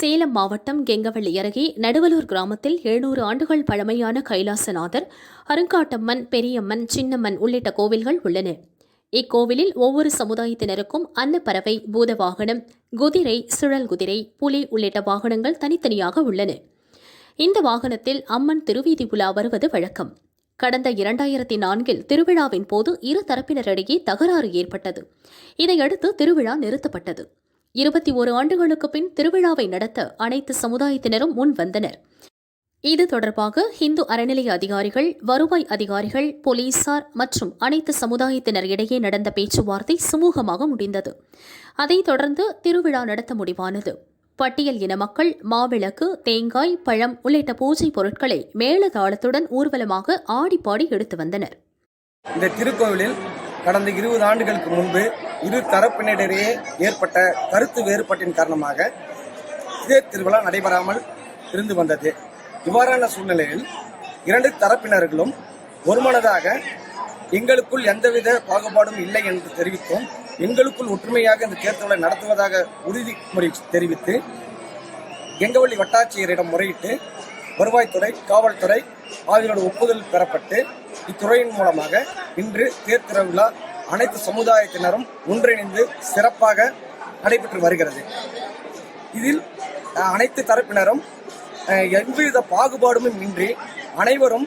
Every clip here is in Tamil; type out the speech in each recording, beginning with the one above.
சேலம் மாவட்டம் கெங்கவள்ளி அருகே நடுவலூர் கிராமத்தில் எழுநூறு ஆண்டுகள் பழமையான கைலாசநாதர் அருங்காட்டம்மன் பெரியம்மன் சின்னம்மன் உள்ளிட்ட கோவில்கள் உள்ளன. இக்கோவிலில் ஒவ்வொரு சமுதாயத்தினருக்கும் அன்னப்பறவை பூத வாகனம் குதிரை சுழல் குதிரை புலி உள்ளிட்ட வாகனங்கள் தனித்தனியாக உள்ளன. இந்த வாகனத்தில் அம்மன் திருவீதி உலா வருவது வழக்கம். கடந்த இரண்டாயிரத்தி நான்கில் திருவிழாவின் போது இரு தரப்பினரிடையே தகராறு ஏற்பட்டது. இதையடுத்து திருவிழா நிறுத்தப்பட்டது. இருபத்தி ஓரு ஆண்டுகளுக்கு பின் திருவிழாவை நடத்த அனைத்து சமுதாயத்தினரும் முன் வந்தனர். இது தொடர்பாக இந்து அறநிலைய அதிகாரிகள் வருவாய் அதிகாரிகள் போலீசார் மற்றும் அனைத்து சமுதாயத்தினர் இடையே நடந்த பேச்சுவார்த்தை சுமூகமாக முடிந்தது. அதைத் தொடர்ந்து திருவிழா நடத்த முடிவானது. பட்டியல் இன மக்கள் மாவிளக்கு தேங்காய் பழம் உள்ளிட்ட பூஜை பொருட்களை மேலதாளத்துடன் ஊர்வலமாக ஆடிப்பாடி எடுத்து வந்தனர். இந்த திருக்கோவிலில் கடந்த இருபது ஆண்டுகளுக்கு முன்பு இரு தரப்பினரிடையே ஏற்பட்ட கருத்து வேறுபாட்டின் காரணமாக இதே திருவிழா நடைபெறாமல் இருந்து வந்தது. இவ்வாறான சூழ்நிலையில் இரண்டு தரப்பினர்களும் ஒருமனதாக எங்களுக்குள் எந்தவித பாகுபாடும் இல்லை என்று தெரிவித்தும். எங்களுக்குள் ஒற்றுமையாக இந்த தேர்தலை நடத்துவதாக உறுதிமொழி தெரிவித்து கெங்கவள்ளி வட்டாட்சியரிடம் முறையிட்டு வருவாய்த்துறை காவல்துறை ஆகியோரோட ஒப்புதல் பெறப்பட்டு இத்துறையின் மூலமாக இன்று தேர்திருவிழா அனைத்து சமுதாயத்தினரும் ஒன்றிணைந்து சிறப்பாக நடைபெற்று வருகிறது. இதில் அனைத்து தரப்பினரும் எவ்வித பாகுபாடும் இன்றி அனைவரும்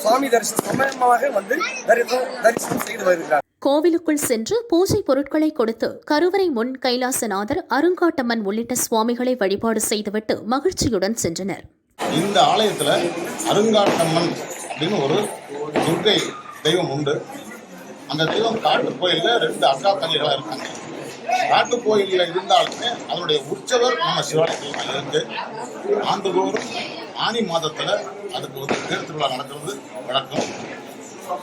சுவாமி தரிசனம் சமயமாக வந்து தரிசனம் தரிசனம் செய்து வருகிறார் கோவிலுக்குள் சென்று பூஜை பொருட்களை கொடுத்து கருவறை முன் கைலாசநாதர் அருங்காட்டம்மன் உள்ளிட்ட சுவாமிகளை வழிபாடு செய்துவிட்டு மகிழ்ச்சியுடன் சென்றனர். இந்த ஆலயத்தில் அருங்காட்டம்மன் அப்படின்னு ஒரு துர்க்கை தெய்வம் உண்டு. அந்த தெய்வம் காட்டு கோயிலில் ரெண்டு அக்கா தங்கைகளாக இருக்காங்க. காட்டு கோயிலில் இருந்தாலுமே அதனுடைய உற்சவர் நம்ம சிவாலயத்தில் இருந்து ஆண்டுதோறும் ஆனி மாதத்தில் அதுக்கு ஒரு தேர் திருவிழா நடக்கிறது. வழக்கம்.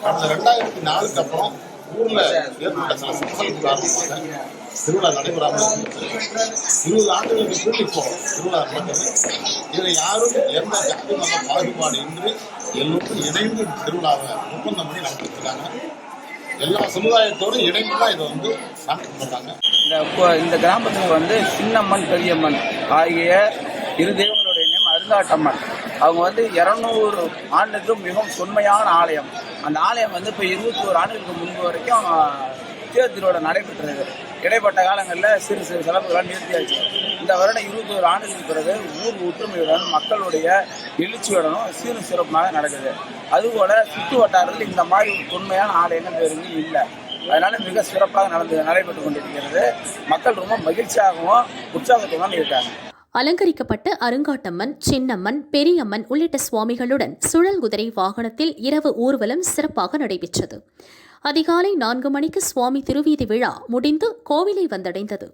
கடந்த ரெண்டாயிரத்தி நாலுக்கு அப்புறம் ஊரில் ஏற்பட்ட சில சிக்கல் காரணமாக திருவிழா நடைபெறாமல் இருந்தது இருபது ஆண்டுகளுக்கு பின் இப்போ திருவிழா நடந்தது இதில் யாரும் எந்த ஜாதி மத பாகுபாடு இன்றி எல்லோரும் இணைந்து திருவிழாவை ஒப்பந்தம் பண்ணி நடத்திட்டு எல்லா சமுதாயத்தோடும் இணைந்து தான் இதை வந்து நடத்திட்டு இந்த இந்த கிராமத்தில் வந்து சின்னம்மன் பெரியம்மன் ஆகிய இரு தெய்வங்களுடைய நேம் அருங்காட்டம்மன். அவங்க வந்து இரநூறு ஆண்டுக்கு மிகவும் தொன்மையான ஆலயம். அந்த ஆலயம் வந்து இப்போ இருபத்தி ஒரு ஆண்டுகளுக்கு முன்பு வரைக்கும் தேர் திருவிழா நடைபெற்றது. இடைப்பட்ட காலங்களில் சிறு சிறு செலவுகளால் நிறுத்தியாச்சு. இந்த வருடம் இருபத்தி ஒரு ஆண்டுகளுக்கு பிறகு ஊர் ஒற்றுமையுடன் மக்களுடைய எழுச்சியுடனும் சீரும் சிறப்புமாக நடக்குது. அதுபோல சுற்று வட்டாரத்தில் இந்த மாதிரி ஒரு தொன்மையான ஆலயங்கள் வேறு எங்கேயும் இல்லை. அதனால மிக சிறப்பாக நடந்து நடைபெற்று கொண்டிருக்கிறது. மக்கள் ரொம்ப மகிழ்ச்சியாகவும் உற்சாகத்துடன் இருக்காங்க. அலங்கரிக்கப்பட்ட அருங்காட்டம்மன் சின்னம்மன் பெரியம்மன் உள்ளிட்ட சுவாமிகளுடன் சுழல் குதிரை வாகனத்தில் இரவு ஊர்வலம் சிறப்பாக நடைபெற்றது. அதிகாலை நான்கு மணிக்கு சுவாமி திருவீதி விழா முடிந்து கோவிலை வந்தடைந்தது.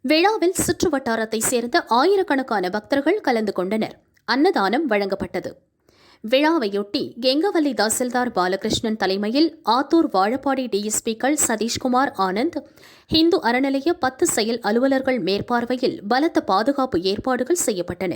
விழாவில் சுற்று வட்டாரத்தைச் சேர்ந்த ஆயிரக்கணக்கான பக்தர்கள் கலந்து கொண்டனர். அன்னதானம் வழங்கப்பட்டது. விழாவையொட்டி கெங்கவல்லி தாசில்தார் பாலகிருஷ்ணன் தலைமையில் ஆத்தூர் வாழப்பாடி டிஎஸ்பிக்கள் சதீஷ்குமார் ஆனந்த் இந்து அறநிலைய பத்து செயல் அலுவலர்கள் மேற்பார்வையில் பலத்த பாதுகாப்பு ஏற்பாடுகள் செய்யப்பட்டன.